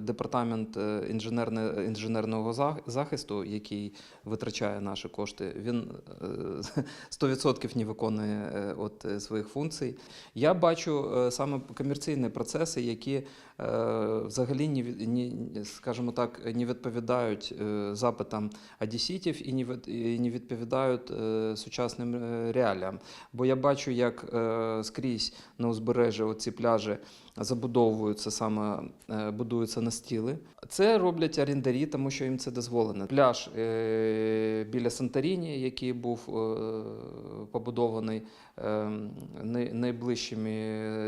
Департамент е, інженерного захисту, який витрачає наші кошти, він е, 100% не виконує е, от е, своїх функцій. Я бачу е, саме комерційні процеси, які е, взагалі не, скажімо так, не відповідають е, запитам одеситів і не, відповідають е, сучасним е, реаліям. Бо я бачу, як е, скрізь на узбережжі оці пляжі забудовуються саме, е, будуються настіли. Це роблять орендарі, тому що їм це дозволено. Пляж е, біля Санторіні, який був е, побудований е, найближчими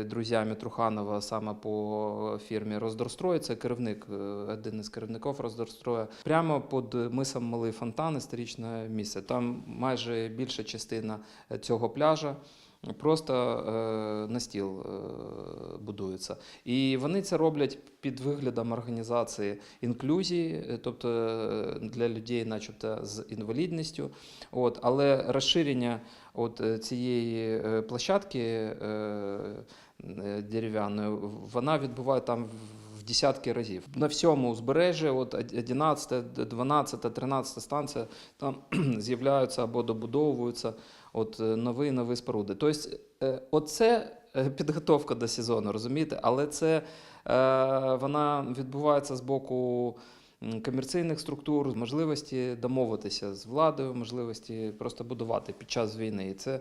друзями Труханова саме по фірмі Роздорстрой. Це керівник, е, один із керівників Роздорстроя. Прямо під мисом Малий Фонтан, історичне місце. Там майже більша частина цього пляжа. Просто е, настіл будується. І вони це роблять під виглядом організації інклюзії, е, тобто е, для людей, начебто, з інвалідністю. От, але розширення от е, цієї площадки дерев'яної, вона відбуває там в десятки разів. На всьому узбережжі, от 11, 12, 13 станція, там з'являються або добудовуються от нові нові споруди. Тобто, оце підготовка до сезону, розумієте? Але це е, вона відбувається з боку комерційних структур, можливості домовитися з владою, можливості просто будувати під час війни. І це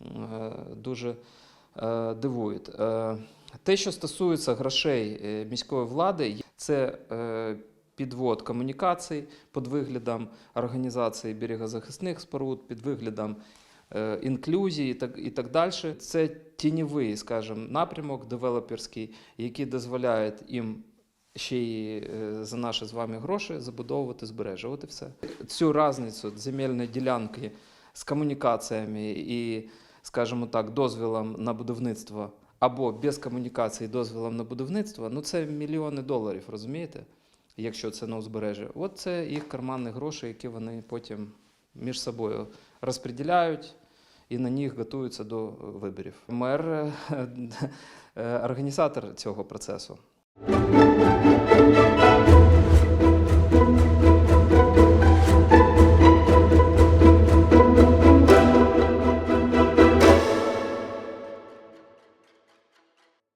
е, дуже е, дивує. Е, Те, що стосується грошей е, міської влади, це е, підвод комунікацій під виглядом організації берегозахисних споруд, під виглядом е, інклюзії і так, далі. Це тіньовий, скажімо, напрямок девелоперський, який дозволяє їм ще й е, за наші з вами гроші забудовувати і все. Цю різницю земельної ділянки з комунікаціями і, скажімо так, дозвілом на будівництво або без комунікації дозвілом на будівництво, ну це мільйони доларів, розумієте? Якщо це на узбережжі. От це їх карманні гроші, які вони потім між собою розподіляють і на них готуються до виборів. Мер е, е, організатор цього процесу.